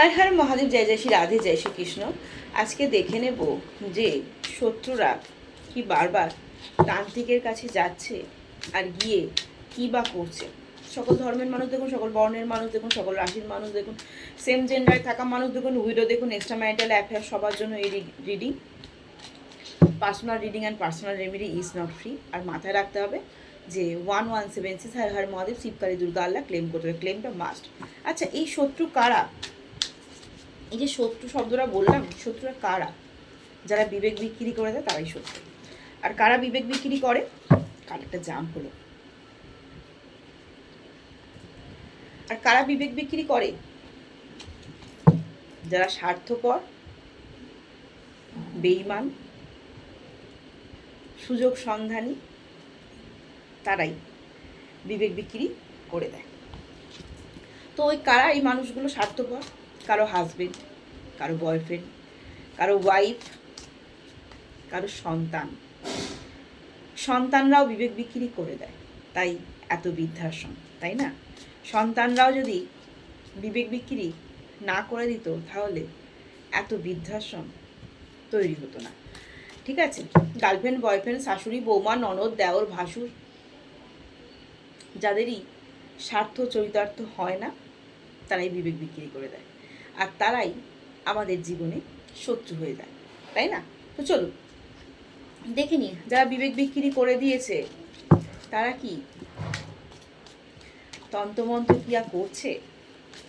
হর হর মহাদেব, জয় জয় শ্রী রাধে, জয় শ্রী কৃষ্ণ। আজকে দেখে নেব যে শত্রুরা কি বারবার তান্ত্রিকের কাছে যাচ্ছে আর গিয়ে কি বা করছে। সকল ধর্মের মানুষ দেখুন, সকল বর্ণের মানুষ দেখুন, সকল রাশির মানুষ দেখুন সেম জেন্ডারে থাকা মানুষ দেখুন উইডো দেখুন এক্সট্রা ম্যারিটাল অ্যাফেয়ার সবার জন্য এই reading personal reading and personal remedy is not free আর মাথায় রাখতে হবে যে one one seven six Har Har Mahadev, Shivkali Durga Allah claim করতে হবে। ক্লেমটা মাস্ট আচ্ছা এই শত্রু কারা? এই যে শত্রু শব্দটা বললাম, শত্রুরা কারা? যারা বিবেক বিক্রি করে দেয়, তারাই শত্রু। আর কারা বিবেক বিক্রি করে? একটা জাম হলো। আর কারা বিবেক বিক্রি করে? যারা স্বার্থপর বেইমান সুযোগ সন্ধানী, তারাই বিবেক বিক্রি করে দেয়। তো ওই কারা এই মানুষগুলো স্বার্থপর? কারও হাজবেন্ড কারও বয়ফ্রেন্ড কারও ওয়াইফ কারও সন্তান। সন্তানরাও বিবেক বিক্রি করে দেয়, তাই এত বৃদ্ধাশ্রম, তাই না? সন্তানরাও যদি বিবেক বিক্রি না করে দিত, তাহলে এত বৃদ্ধাশ্রম তৈরি হতো না। ঠিক আছে? গার্লফ্রেন্ড বয়ফ্রেন্ড শাশুড়ি, বৌমা, ননদ, দেওর, ভাসুর, যাদেরই স্বার্থ চরিতার্থ হয় না, তারাই বিবেক বিক্রি করে দেয়। আর তারাই আমাদের জীবনে শত্রু হয়ে যায়, তাই না? তো চলুন দেখে নি যারা বিবেক বিক্রি করে দিয়েছে, তারা কি? তন্ত্রমন্ত্র ক্রিয়া করছে?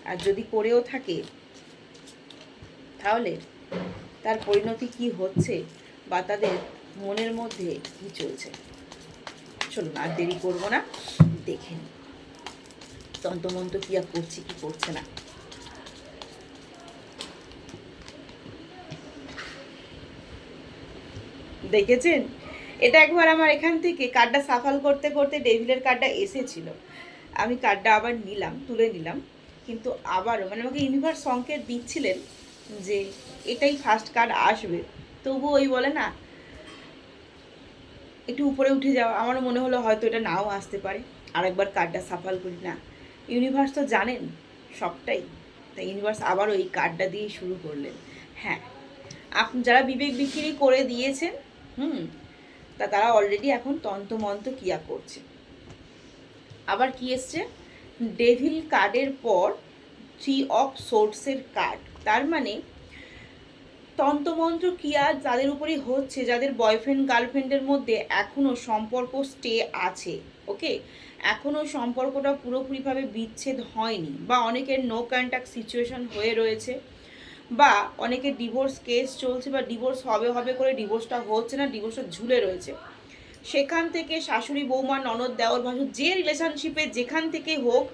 আর যদি করেও থাকে, তাহলে তার পরিণতি কি হচ্ছে বা তাদের মনের মধ্যে কি চলছে? চলুন আর দেরি করব না, দেখে তন্ত্রমন্ত্র ক্রিয়া করছে, কি করছে না? দেখেছেন? এটা একবার আমার এখান থেকে কার্ডটা সাফাল করতে করতে ডেভিলের কার্ডটা এসেছিল। আমি কার্ডটা আবার নিলাম, তুলে নিলাম। কিন্তু আবারও মানে আমাকে ইউনিভার্স সংকেত দিচ্ছিলেন যে এটাই ফার্স্ট কার্ড আসবে। তবু ওই বলে না, একটু উপরে উঠে যাওয়া। আমারও মনে হলো হয়তো এটা নাও আসতে পারে। আরেকবার কার্ডটা সাফাল করি। না, ইউনিভার্স তো জানেন সবটাই। তাই ইউনিভার্স আবারও এই কার্ডটা দিয়ে শুরু করলেন। হ্যাঁ আপনি যারা বিবেক বিক্রি করে দিয়েছেন হুম। তা তারা অলরেডি এখন তন্ত্রমন্ত্র ক্রিয়া করছে। আবার কি এসছে? ডেভিল কার্ডের পর থ্রি অফ সোর্সের কার্ড তার মানে তন্ত্রমন্ত্র ক্রিয়া যাদের উপরেই হচ্ছে, যাদের বয়ফ্রেন্ড গার্লফ্রেন্ডের মধ্যে এখনও সম্পর্ক স্টে আছে ওকে এখনও সম্পর্কটা পুরোপুরিভাবে বিচ্ছেদ হয়নি বা অনেকের নো কন্ট্যাক্ট সিচুয়েশন হয়ে রয়েছে। বা অনেকে ডিভোর্স কেস চলছে বা ডিভোর্স হবে হবে করে ডিভোর্সটা হচ্ছে না ডিভোর্সটা ঝুলে রয়েছে। সেখান থেকে শাশুড়ি, বৌমা, ননদ দেওয়ার ভাসু যে রিলেশনশিপে যেখান থেকে হোক,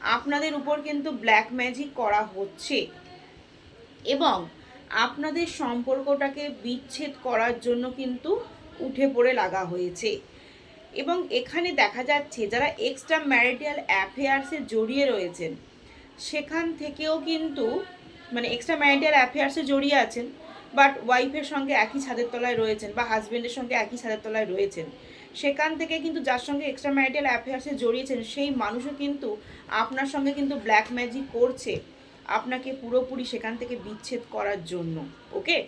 আপনাদের উপর কিন্তু ব্ল্যাক ম্যাজিক করা হচ্ছে। এবং আপনাদের সম্পর্কটাকে বিচ্ছেদ করার জন্য কিন্তু উঠে পড়ে লাগা হয়েছে। এবং এখানে দেখা যাচ্ছে যারা এক্সট্রা ম্যারিটাল অ্যাফেয়ার্সে জড়িয়ে রয়েছেন, সেখান থেকেও কিন্তু মানে এক্সট্রা ম্যারিটাল অ্যাফেয়ার্সে জড়িয়ে আছেন বাট ওয়াইফের সঙ্গে একই ছাদের তলায় রয়েছেন বা হাজব্যান্ডের সঙ্গে একই ছাদের তলায় রয়েছেন। সেখান থেকে কিন্তু যার সঙ্গে এক্সট্রা ম্যারিটাল অ্যাফেয়ার্সে জড়িয়েছেন, সেই মানুষও কিন্তু আপনার সঙ্গে কিন্তু ব্ল্যাক ম্যাজিক করছে, আপনাকে পুরোপুরি সেখান থেকে বিচ্ছেদ করার জন্য ওকে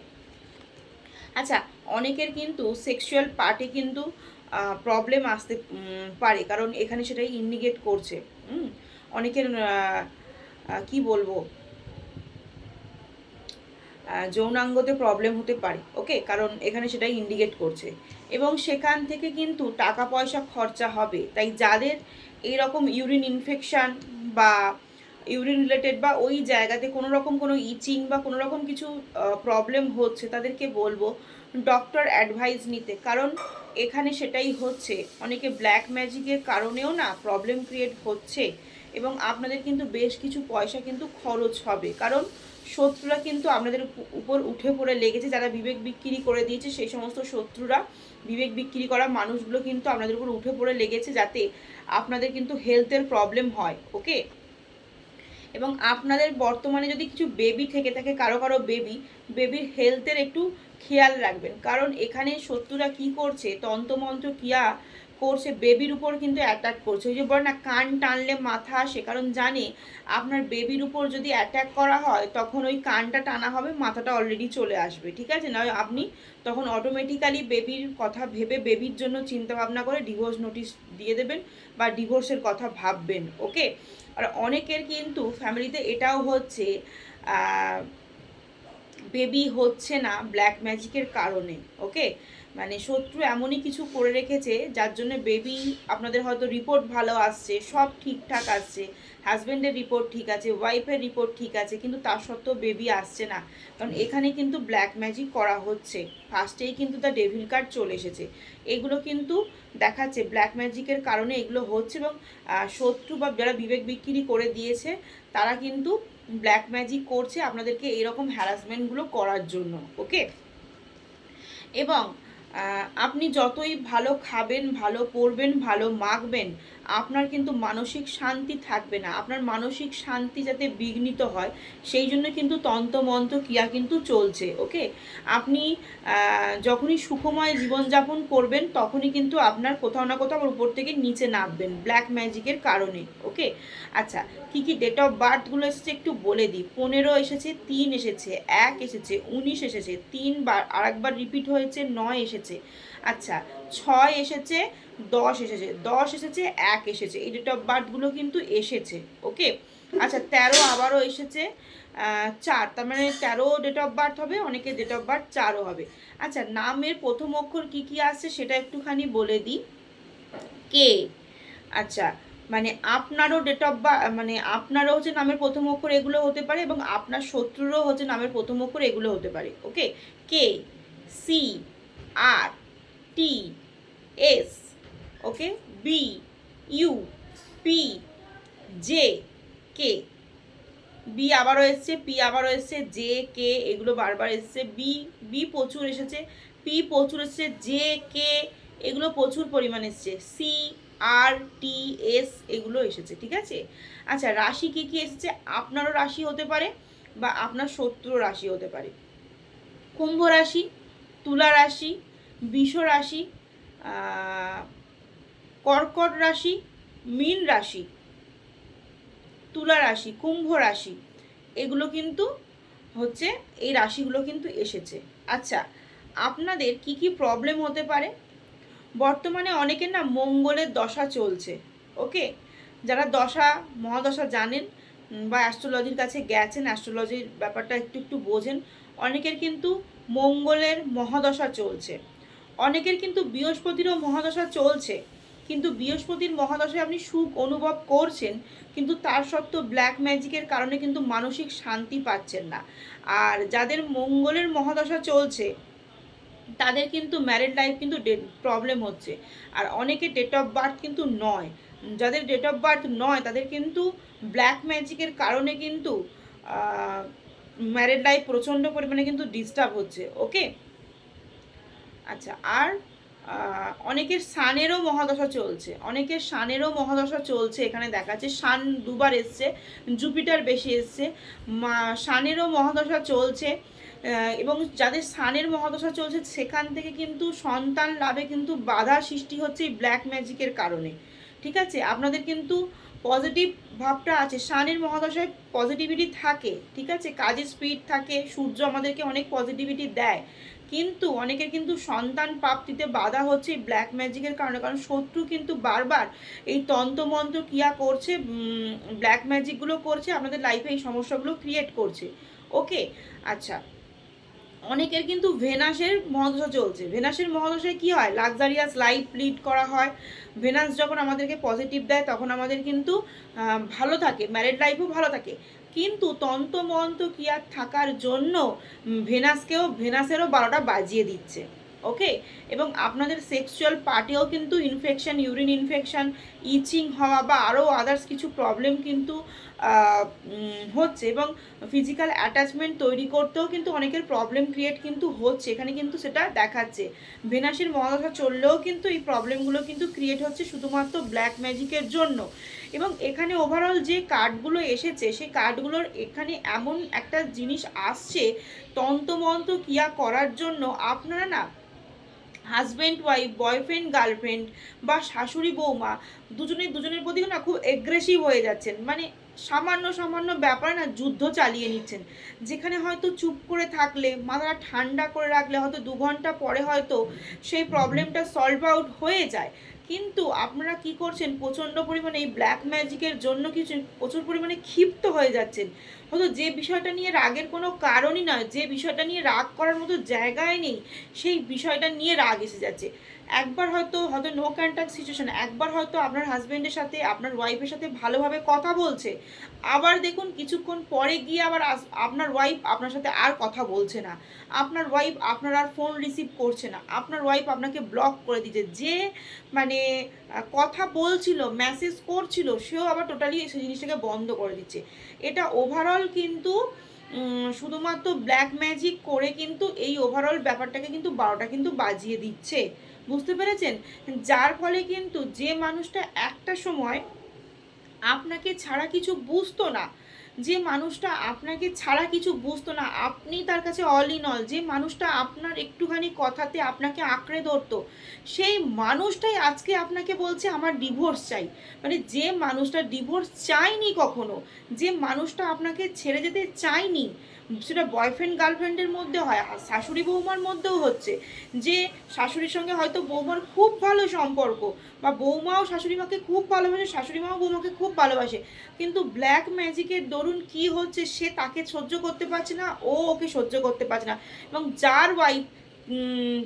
আচ্ছা অনেকের কিন্তু সেক্সুয়াল পার্টে কিন্তু প্রবলেম আসতে পারে, কারণ এখানে সেটাই ইন্ডিকেট করছে অনেকের কি বলব? যৌনাঙ্গতে প্রবলেম হতে পারে ওকে কারণ এখানে সেটাই ইন্ডিকেট করছে। এবং সেখান থেকে কিন্তু টাকা পয়সা খরচা হবে। তাই যাদের এইরকম ইউরিন ইনফেকশান বা ইউরিন রিলেটেড বা ওই জায়গাতে কোনো রকম কোনো ইচিং বা কোনো রকম কিছু প্রবলেম হচ্ছে, তাদেরকে বলব ডক্টর অ্যাডভাইস নিতে। কারণ এখানে সেটাই হচ্ছে, অনেকে ব্ল্যাক ম্যাজিকের কারণেও না প্রবলেম ক্রিয়েট হচ্ছে। এবং আপনাদের কিন্তু বেশ কিছু পয়সা কিন্তু খরচ হবে। কারণ শত্রুরা কিন্তু আপনাদের উপর উঠে পড়ে লেগেছে, যারা বিবেক বিক্রি করে দিয়েছে, সেই সমস্ত শত্রুরা বিবেক বিক্রি করা মানুষগুলো কিন্তু আপনাদের উপর উঠে পড়ে লেগেছে যাতে আপনাদের কিন্তু হেলথের প্রবলেম হয় ওকে এবং আপনাদের বর্তমানে যদি কিছু বেবি থেকে থাকে, কারও কারও বেবি বেবির হেলথের একটু খেয়াল রাখবেন। কারণ এখানে শত্রুরা কি করছে? তন্ত্রমন্ত্র ক্রিয়া করছে বেবির উপর কিন্তু অ্যাটাক করছে। ওই যে বলে না, কান টানলে মাথা আসে, কারণ জানে আপনার বেবির উপর যদি অ্যাটাক করা হয়, তখন ওই কানটা টানা হবে, মাথাটা অলরেডি চলে আসবে, ঠিক আছে? নয় আপনি তখন অটোমেটিক্যালি বেবির কথা ভেবে বেবির জন্য চিন্তা ভাবনা করে ডিভোর্স নোটিশ দিয়ে দেবেন বা ডিভোর্সের কথা ভাববেন ওকে আর অনেকের কিন্তু ফ্যামিলিতে এটাও হচ্ছে বেবি হচ্ছে না ব্ল্যাক ম্যাজিকের কারণে ওকে মানে শত্রু এমনই কিছু করে রেখেছে, যার জন্য বেবি আপনাদের হয়তো রিপোর্ট ভালো আসছে, সব ঠিকঠাক আসছে হাজব্যান্ডের রিপোর্ট ঠিক আছে ওয়াইফের রিপোর্ট ঠিক আছে, কিন্তু তার সত্ত্বেও বেবি আসছে না। কারণ এখানে কিন্তু ব্ল্যাক ম্যাজিক করা হচ্ছে। ফার্স্টেই কিন্তু তার ডেভিল কার্ড চলে এসেছে। এগুলো কিন্তু দেখাচ্ছে ব্ল্যাক ম্যাজিকের কারণে এগুলো হচ্ছে এবং শত্রু বা যারা বিবেক বিক্রি করে দিয়েছে, তারা কিন্তু ব্ল্যাক ম্যাজিক করছে আপনাদেরকে এরকম হ্যারাসমেন্টগুলো করার জন্য ওকে এবং আপনি যতই ভালো খাবেন ভালো পরবেন ভালো মাখবেন আপনার কিন্তু মানসিক শান্তি থাকবে না। আপনার মানসিক শান্তি যাতে বিঘ্নিত হয়, সেই জন্য কিন্তু তন্ত্রমন্ত্র ক্রিয়া কিন্তু চলছে ওকে আপনি যখনই সুখময় জীবনযাপন করবেন, তখনই কিন্তু আপনার কোথাও না কোথাও উপর থেকে নিচে নামবেন ব্ল্যাক ম্যাজিকের কারণে ওকে আচ্ছা কি কি ডেট অফ বার্থগুলো এসেছে একটু বলে দিই। পনেরো এসেছে, তিন এসেছে, এক এসেছে, উনিশ এসেছে, তিনবার, আরেকবার রিপিট হয়েছে, নয় এসেছে। আচ্ছা ছয় এসেছে দশ এসেছে দশ এসেছে, এক এসেছে। এই ডেট অফ বার্থগুলো কিন্তু এসেছে, ওকে? আচ্ছা তেরো আবারও এসেছে চার, তার মানে তেরো ডেট অফ বার্থ হবে, অনেকে ডেট অফ বার্থ চারও হবে। আচ্ছা নামের প্রথম অক্ষর কি কি আসছে সেটা একটুখানি বলে দিই। কে আচ্ছা মানে আপনারও ডেট অফ বার্থ মানে আপনারও হচ্ছে নামের প্রথম অক্ষর এগুলো হতে পারে এবং আপনার শত্রুরও হচ্ছে নামের প্রথম অক্ষর এগুলো হতে পারে, okay? K C R T S okay? B U P J K B আবারও এসছে পি আবারও এসছে জে কে এগুলো বারবার এসছে। বি বি প্রচুর এসেছে পি প্রচুর এসছে জে কে এগুলো প্রচুর পরিমাণ এসছে। সি আর টি এস এগুলো এসেছে, ঠিক আছে? আচ্ছা রাশি কি কি এসেছে? আপনারও রাশি হতে পারে বা আপনার শত্রু রাশি হতে পারে। কুম্ভ রাশি, তুলা রাশি, বিষ রাশি কর্কট রাশি, মীন রাশি, তুলা রাশি, কুম্ভ রাশি, এগুলো কিন্তু হচ্ছে, এই রাশিগুলো কিন্তু এসেছে। আচ্ছা আপনাদের কি কি প্রবলেম হতে পারে? বর্তমানে অনেকের না মঙ্গলের দশা চলছে, ওকে? যারা দশা, মহাদশা জানেন বা অ্যাস্ট্রোলজির কাছে গেছেন অ্যাস্ট্রোলজির ব্যাপারটা একটু একটু বোঝেন, অনেকের কিন্তু মঙ্গলের মহাদশা চলছে। অনেকের কিন্তু বৃহস্পতিরও মহাদশা চলছে। কিন্তু বৃহস্পতির মহাদশায় আপনি সুখ অনুভব করছেন, কিন্তু তার সত্ত্বেও ব্ল্যাক ম্যাজিকের কারণে কিন্তু মানসিক শান্তি পাচ্ছেন না। আর যাদের মঙ্গলের মহাদশা চলছে, তাদের কিন্তু ম্যারিড লাইফ কিন্তু প্রবলেম হচ্ছে। আর অনেকে ডেট অফ বার্থ কিন্তু নয়। যাদের ডেট অফ বার্থ নয়, তাদের কিন্তু ব্ল্যাক ম্যাজিকের কারণে কিন্তু ম্যারিড লাইফ প্রচণ্ড পরিমাণে কিন্তু ডিস্টার্ব হচ্ছে ওকে আচ্ছা আর অনেকের সানেরও মহাদশা চলছে। অনেকের সানেরও মহাদশা চলছে এখানে দেখাচ্ছে। সান দুবার এসছে, জুপিটার বেশি এসছে। সানেরও মহাদশা চলছে এবং যাদের সানের মহাদশা চলছে, সেখান থেকে কিন্তু সন্তান লাভে কিন্তু বাধা সৃষ্টি হচ্ছে এই ব্ল্যাক ম্যাজিকের কারণে। ঠিক আছে? আপনাদের কিন্তু পজিটিভ ভাবটা আছে। সানের মহাদশায় পজিটিভিটি থাকে, ঠিক আছে? কাজের স্পিড থাকে, সূর্য আমাদেরকে অনেক পজিটিভিটি দেয়। কিন্তু অনেকের কিন্তু সন্তান প্রাপ্তিতে বাধা হচ্ছে এই ব্ল্যাক ম্যাজিকের কারণে। কারণ শত্রু কিন্তু বারবার এই তন্ত্রমন্ত্র ক্রিয়া করছে ব্ল্যাক ম্যাজিকগুলো করছে, আপনাদের লাইফে এই সমস্যাগুলো ক্রিয়েট করছে। ওকে আচ্ছা। অনেকের কিন্তু ভেনাসের মহাদশা চলছে। ভেনাসের মহাদশায় কি হয়? লাক্সারিয়াস লাইফ লিড করা হয়। ভেনাস যখন আমাদেরকে পজিটিভ দেয়, তখন আমাদের কিন্তু ভালো থাকে। ম্যারিড লাইফও ভালো থাকে। কিন্তু তন্ত্রমন্ত্র ক্রিয়া থাকার জন্য ভেনাসকেও, ভেনাসেরও বারোটা বাজিয়ে দিচ্ছে ওকে এবং আপনাদের সেক্সুয়াল পার্টেও কিন্তু ইনফেকশন ইউরিন ইনফেকশান ইচিং হওয়া বা আরও আদার্স কিছু প্রবলেম কিন্তু হচ্ছে এবং ফিজিক্যাল অ্যাটাচমেন্ট তৈরি করতেও কিন্তু অনেকের প্রবলেম ক্রিয়েট কিন্তু হচ্ছে। এখানে কিন্তু সেটা দেখাচ্ছে। ভেনাসের মহাদশা চললেও কিন্তু এই প্রবলেমগুলো কিন্তু ক্রিয়েট হচ্ছে শুধুমাত্র ব্ল্যাক ম্যাজিকের জন্য। এবং এখানে ওভারঅল যে কার্ডগুলো এসেছে, সেই কার্ডগুলোর এখানে এমন একটা জিনিস আসছে, তন্ত্রমন্ত্র ক্রিয়া করার জন্য আপনারা না হাজব্যান্ড ওয়াইফ বয়ফ্রেন্ড গার্লফ্রেন্ড বা শাশুড়ি, বৌমা দুজনে দুজনের প্রতি না খুব এগ্রেসিভ হয়ে যাচ্ছেন। মানে সামান্য সামান্য ব্যাপারে না যুদ্ধ চালিয়ে নিচ্ছেন। যেখানে হয়তো চুপ করে থাকলে, মাথাটা ঠান্ডা করে রাখলে হয়তো দু ঘণ্টা পরে হয়তো সেই প্রবলেমটা সলভ আউট হয়ে যায়। কিন্তু আপনারা কি করছেন? প্রচণ্ড পরিমাণে এই ব্ল্যাক ম্যাজিকের জন্য কিছু প্রচুর পরিমাণে ক্ষিপ্ত হয়ে যাচ্ছেন। হয়তো যে বিষয়টা নিয়ে রাগের কোনো কারণই নয়, যে বিষয়টা নিয়ে রাগ করার মতো জায়গায় নেই, সেই বিষয়টা নিয়ে রাগ এসে যাচ্ছে। একবার হয়তো হয়তো নো কন্ট্যাক্ট সিচুয়েশন একবার হয়তো আপনার হাজব্যান্ডের সাথে, আপনার ওয়াইফের সাথে ভালোভাবে কথা বলছে। আবার দেখুন কিছুক্ষণ পরে গিয়ে আবার আপনার ওয়াইফ আপনার সাথে আর কথা বলছে না। আপনার ওয়াইফ আপনার আর ফোন রিসিভ করছে না। আপনার ওয়াইফ আপনাকে ব্লক করে দিচ্ছে যে মানে কথা বলছিল মেসেজ করছিল, সেও আবার টোটালি সেই জিনিসটাকে বন্ধ করে দিচ্ছে। এটা ওভারঅল কিন্তু শুধুমাত্র ব্ল্যাক ম্যাজিক করে কিন্তু এই ওভারঅল ব্যাপারটাকে কিন্তু বারোটা কিন্তু বাজিয়ে দিচ্ছে। বুঝতে পেরেছেন? যার ফলে কিন্তু যে মানুষটা একটা সময় আপনাকে ছাড়া কিছু বুঝতো না, যে মানুষটা আপনাকে ছাড়া কিছু বুঝতো না, আপনি তার কাছে অল ইন অল যে মানুষটা আপনার একটুখানি কথাতে আপনাকে আঁকড়ে ধরতো, সেই মানুষটাই আজকে আপনাকে বলছে, আমার ডিভোর্স চাই। মানে যে মানুষটা ডিভোর্স চায়নি কখনো, যে মানুষটা আপনাকে ছেড়ে যেতে চায়নি সেটা বয়ফ্রেন্ড গার্লফ্রেন্ডের মধ্যে হয় শাশুড়ি বৌমার মধ্যেও হচ্ছে। যে শাশুড়ির সঙ্গে হয়তো বৌমার খুব ভালো সম্পর্ক, বা বৌমাও শাশুড়ি মাকে খুব ভালোবাসে শাশুড়ি মাও বৌমাকে খুব ভালোবাসে, কিন্তু ব্ল্যাক ম্যাজিকের দরুন কি হচ্ছে, সে তাকে সহ্য করতে পারছে না, ও ওকে সহ্য করতে পারছে না। এবং যার ওয়াইফ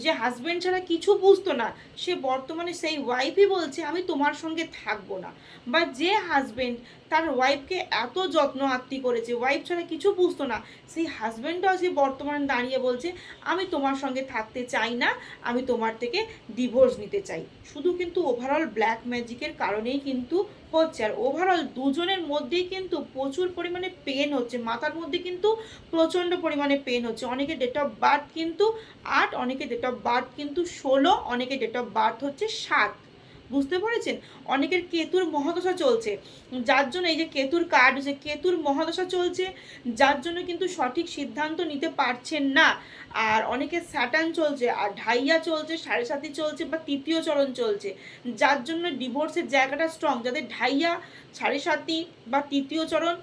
যে হাজব্যান্ড ছাড়া কিছু বুঝতো না, সে বর্তমানে সেই ওয়াইফই বলছে, আমি তোমার সঙ্গে থাকব না। বা যে হাজবেন্ড তার ওয়াইফকে এত যত্ন আত্মি করেছে ওয়াইফ ছাড়া কিছু বুঝতো না, সেই হাজব্যান্ডটাও আজকে বর্তমানে দাঁড়িয়ে বলছে, আমি তোমার সঙ্গে থাকতে চাই না, আমি তোমার থেকে ডিভোর্স নিতে চাই। শুধু কিন্তু ওভারঅল ব্ল্যাক ম্যাজিকের কারণেই কিন্তু হচ্ছে, আর ওভারঅল দুজনের মধ্যেই কিন্তু প্রচুর পরিমাণে পেন হচ্ছে, মাথার মধ্যে কিন্তু প্রচণ্ড পরিমাণে পেন হচ্ছে। অনেকে ডেট অফ বার্থ কিন্তু আট, অনেকে ডেট অফ বার্থ কিন্তু ষোলো, অনেকে ডেট অফ বার্থ হচ্ছে সাত। বুঝতে পেরেছেন? অনেকের কেতুর মহাদশা চলছে। যার জন্য এই যে কেতুর কার্ড, যে কেতুর মহাদশা চলছে, যার জন্য কিন্তু সঠিক সিদ্ধান্ত নিতে পারছেন না। আর অনেকে স্যাটার্ন চলছে, আর ঢাইয়া চলছে, সাড়ে সাতি চলছে বা তৃতীয় চরণ চলছে। যার জন্য ডিভোর্সের জায়গাটা স্ট্রং যাদের ঢাইয়া, সাড়ে সাতি বা তৃতীয় চরণ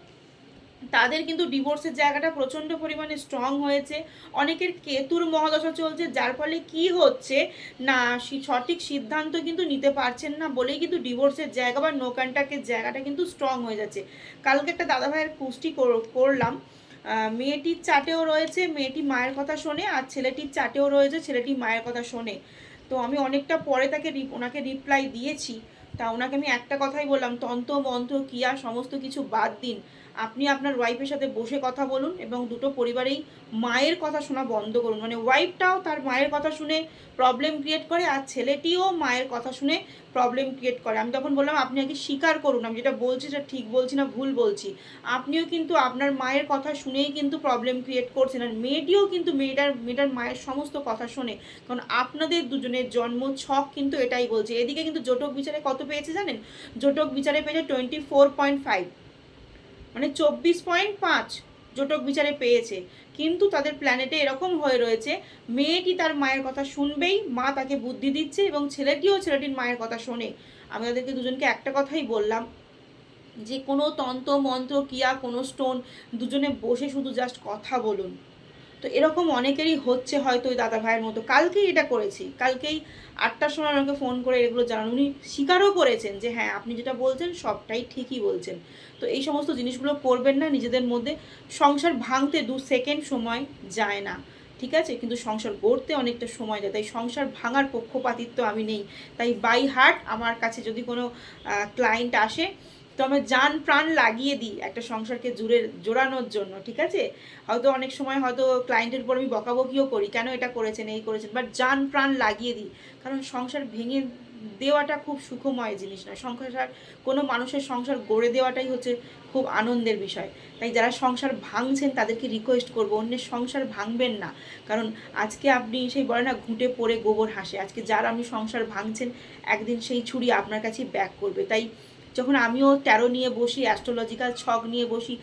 তাদের কিন্তু ডিভোর্সের জায়গাটা প্রচণ্ড পরিমাণে স্ট্রং হয়েছে। অনেকের কেতুর মহাদশা চলছে, যার ফলে কি হচ্ছে না সঠিক সিদ্ধান্ত কিন্তু নিতে পারছেন না বলেই কিন্তু ডিভোর্সের জায়গা বা নো কন্ট্যাক্টের জায়গাটা কিন্তু স্ট্রং হয়ে যাচ্ছে। কালকে একটা দাদা ভাইয়ের কর- করলাম। মেয়েটির চাটেও রয়েছে, মেয়েটি মায়ের কথা শোনে আর ছেলেটির চাটেও রয়েছে, ছেলেটি মায়ের কথা শোনে। তো আমি অনেকটা পরে তাকে ওনাকে রিপ্লাই দিয়েছি। তা ওনাকে আমি একটা কথাই বললাম, তন্ত্র, মন্ত্র কিয়া সমস্ত কিছু বাদ দিন। আপনি আপনার ওয়াইফের সাথে বসে কথা বলুন এবং দুটো পরিবারেই মায়ের কথা শোনা বন্ধ করুন। মানে ওয়াইফটাও তার মায়ের কথা শুনে প্রবলেম ক্রিয়েট করে আর ছেলেটিও মায়ের কথা শুনে প্রবলেম ক্রিয়েট করে। আমি তখন বললাম, আপনি আগে স্বীকার করুন। আমি যেটা বলছি সেটা ঠিক বলছি না ভুল বলছি। আপনিও কিন্তু আপনার মায়ের কথা শুনেই কিন্তু প্রবলেম ক্রিয়েট করছেন আর মেয়েটিও কিন্তু মেয়েটার মেয়েটার মায়ের সমস্ত কথা শোনে। কারণ আপনাদের দুজনের জন্ম ছক কিন্তু এটাই বলছে। এদিকে কিন্তু জোটক বিচারে কত পেয়েছে জানেন? জোটক বিচারে পেয়েছে টোয়েন্টি ফোর পয়েন্ট ফাইভ মানে চব্বিশ পয়েন্ট পাঁচ জোটক বিচারে পেয়েছে। কিন্তু তাদের প্ল্যানেটে এরকম হয়ে রয়েছে, মেয়েটি তার মায়ের কথা শুনবেই, মা তাকে বুদ্ধি দিচ্ছে এবং ছেলেটিও ছেলেটির মায়ের কথা শোনে। আমি তাদেরকে দুজনকে একটা কথাই বললাম, যে কোনো তন্ত্র, মন্ত্র কিয়া কোনো স্টোন দুজনে বসে শুধু জাস্ট কথা বলুন। তো এরকম অনেকেরই হচ্ছে হয়তো ওই দাদা ভাইয়ের মতো। কালকেই এটা করেছি। কালকেই আটটার সময় আমাকে ফোন করে এগুলো জানান উনি স্বীকারও করেছেন যে হ্যাঁ আপনি যেটা বলছেন সবটাই ঠিকই বলছেন। তো এই সমস্ত জিনিসগুলো করবেন না, নিজেদের মধ্যে সংসার ভাঙতে দু সেকেন্ড সময় যায় না, ঠিক আছে? কিন্তু সংসার গড়তে অনেকটা সময় যায়, তাই সংসার ভাঙার পক্ষপাতিত্ব আমি নেই। তাই বাই হার্ট আমার কাছে যদি কোনো ক্লায়েন্ট আসে, তো আমি যান প্রাণ লাগিয়ে দিই একটা সংসারকে জুড়ে, জোড়ানোর জন্য, ঠিক আছে? হয়তো অনেক সময় হয়তো ক্লায়েন্টের উপর আমি বকাবকিও করি, কেন এটা করেছেন, এই করেছেন বাট যান প্রাণ লাগিয়ে দিই। কারণ সংসার ভেঙে দেওয়াটা খুব সুখময় জিনিস নয়। সংসার, কোনো মানুষের সংসার গড়ে দেওয়াটাই হচ্ছে খুব আনন্দের বিষয়। তাই যারা সংসার ভাঙছেন তাদেরকে রিকোয়েস্ট করব, অন্যের সংসার ভাঙবেন না। কারণ আজকে আপনি সেই বলে না, ঘুঁটে পড়ে গোবর হাসে। আজকে যারা আপনি সংসার ভাঙছেন, একদিন সেই ছুরি আপনার কাছেই ব্যাক করবে। তাই যখন আমিও তেরো নিয়ে বসি অ্যাস্ট্রোলজিক্যাল ছক নিয়ে বসি,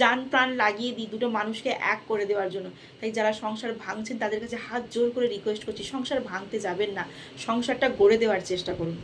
যান প্রাণ লাগিয়ে দিই দুটো মানুষকে এক করে দেওয়ার জন্য। তাই যারা সংসার ভাঙছেন তাদের কাছে হাত জোর করে রিকোয়েস্ট করছি, সংসার ভাঙতে যাবেন না। সংসারটা গড়ে দেওয়ার চেষ্টা করুন।